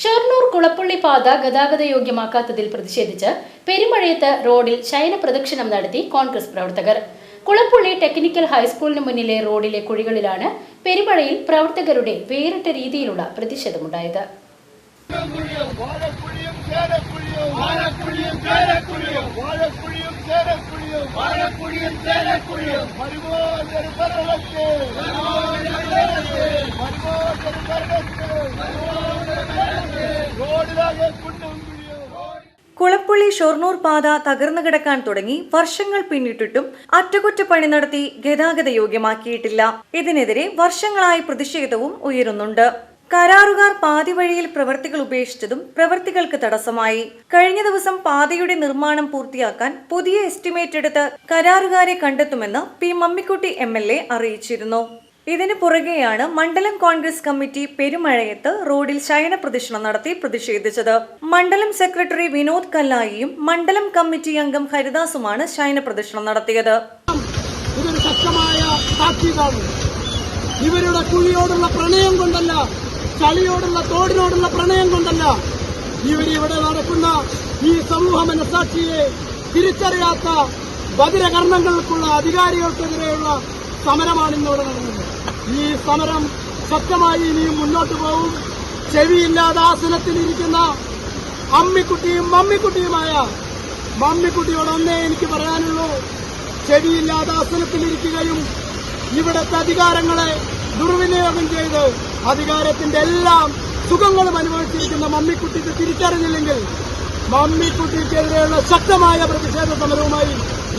ഷൊർണൂർ കുളപ്പള്ളി പാത ഗതാഗത യോഗ്യമാക്കാത്തതിൽ പ്രതിഷേധിച്ച് പെരുമഴയത്ത് റോഡിൽ ശയന പ്രദക്ഷിണം നടത്തി കോൺഗ്രസ് പ്രവർത്തകർ. കുളപ്പള്ളി ടെക്നിക്കൽ ഹൈസ്കൂളിന് മുന്നിലെ റോഡിലെ കുഴികളിലാണ് പെരുമഴയിൽ പ്രവർത്തകരുടെ വേറിട്ട രീതിയിലുള്ള പ്രതിഷേധമുണ്ടായത്. വാഴക്കുഴിയും കുളപ്പള്ളി ഷൊർണൂർ പാത തകർന്നു കിടക്കാൻ തുടങ്ങി വർഷങ്ങൾ പിന്നിട്ടിട്ടും അറ്റകുറ്റപ്പണി നടത്തി ഗതാഗത യോഗ്യമാക്കിയിട്ടില്ല. ഇതിനെതിരെ വർഷങ്ങളായി പ്രതിഷേധവും ഉയരുന്നുണ്ട്. കരാറുകാർ പാതി വഴിയിൽ പ്രവർത്തികൾ ഉപേക്ഷിച്ചതും പ്രവർത്തികൾക്ക് തടസ്സമായി. കഴിഞ്ഞ ദിവസം പാതയുടെ നിർമ്മാണം പൂർത്തിയാക്കാൻ പുതിയ എസ്റ്റിമേറ്റ് എടുത്ത് കരാറുകാരെ കണ്ടെത്തുമെന്ന് പി മമ്മിക്കുട്ടി എം അറിയിച്ചിരുന്നു. ഇതിനു പുറകെയാണ് മണ്ഡലം കോൺഗ്രസ് കമ്മിറ്റി പെരുമഴയത്ത് റോഡിൽ ശയന പ്രദക്ഷിണം നടത്തി പ്രതിഷേധിച്ചത്. മണ്ഡലം സെക്രട്ടറി വിനോദ് കല്ലായിയും മണ്ഡലം കമ്മിറ്റി അംഗം ഹരിദാസുമാണ് ശയന പ്രദക്ഷിണം നടത്തിയത്. ഇവരുടെ കുഴിയോടുള്ള പ്രണയം കൊണ്ടല്ല ചളിയോടുള്ള തോടിനോടുള്ള പ്രണയം കൊണ്ടല്ല ഇവരിവിടെ നടക്കുന്ന ഈ സമൂഹ മനസാക്ഷിയെ തിരിച്ചറിയാത്ത ബദിരകർമ്മങ്ങൾക്കുള്ള അധികാരികൾക്കെതിരെയുള്ള സമരമാണ് ഇന്നിവിടെ നടന്നത്. ഈ സമരം ശക്തമായി ഇനിയും മുന്നോട്ട് പോകും ചെവിയില്ലാതെ ആസനത്തിലിരിക്കുന്ന അമ്മിക്കുട്ടിയും മമ്മിക്കുട്ടിയുമായ മമ്മിക്കുട്ടിയോട് ഒന്നേ എനിക്ക് പറയാനുള്ളൂ. ചെവിയില്ലാതെ ആസനത്തിലിരിക്കുകയും ഇവിടുത്തെ അധികാരങ്ങളെ ദുർവിനിയോഗം ചെയ്ത് അധികാരത്തിന്റെ എല്ലാം സുഖങ്ങളും അനുഭവിച്ചിരിക്കുന്ന മമ്മിക്കുട്ടിക്ക് തിരിച്ചറിഞ്ഞില്ലെങ്കിൽ മമ്മിക്കുട്ടിക്കെതിരെയുള്ള ശക്തമായ പ്രതിഷേധ സമരവുമായി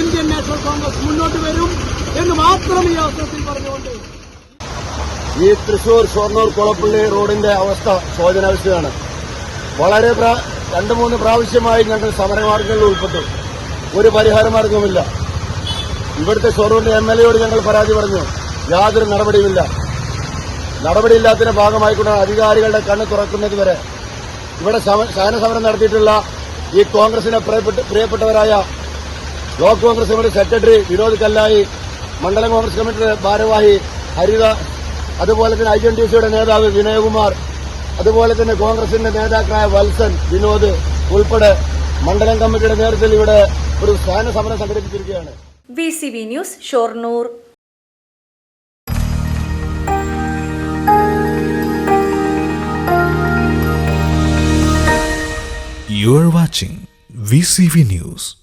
ഇന്ത്യൻ നാഷണൽ കോൺഗ്രസ് മുന്നോട്ട് വരും. എന്ന് മാത്രം ഈ അവസരത്തിൽ പറഞ്ഞുകൊണ്ട് ഈ തൃശൂർ ഷൊർണൂർ കുളപ്പള്ളി റോഡിന്റെ അവസ്ഥ ശോചനാവസ്ഥയാണ് വളരെ രണ്ടു മൂന്ന് പ്രാവശ്യമായി ഞങ്ങൾ സമരമാർഗങ്ങളിൽ ഉൾപ്പെട്ടു. ഒരു പരിഹാരമാർഗവുമില്ല ഇവിടുത്തെ ഷൊർണൂരിന്റെ എം എൽ എയോട് ഞങ്ങൾ പരാതി പറഞ്ഞു. യാതൊരു നടപടിയുമില്ല. നടപടിയില്ലാത്തതിന്റെ ഭാഗമായിക്കൊണ്ട് അധികാരികളുടെ കണ്ണ് തുറക്കുന്നതുവരെ ഇവിടെ സഹന സമരം നടത്തിയിട്ടുള്ള ഈ കോൺഗ്രസിനെ പ്രിയപ്പെട്ട- പ്രിയപ്പെട്ടവരായ ബ്ലോക്ക് കോൺഗ്രസ് സെക്രട്ടറി വിനോദ് കല്ലായി മണ്ഡലം കോൺഗ്രസ് കമ്മിറ്റിയുടെ ഭാരവാഹി ഹരിത അതുപോലെ തന്നെ ഐ എൻ ടി സിയുടെ നേതാവ് വിനയകുമാർ അതുപോലെ തന്നെ കോൺഗ്രസിന്റെ നേതാക്കളായ വത്സൻ വിനോദ് ഉൾപ്പെടെ മണ്ഡലം കമ്മിറ്റിയുടെ നേതൃത്വത്തിൽ ഇവിടെ ഒരു സ്ഥാന സമരം സംഘടിപ്പിച്ചിരിക്കുകയാണ് V C V news Shoranur You are watching VCV News.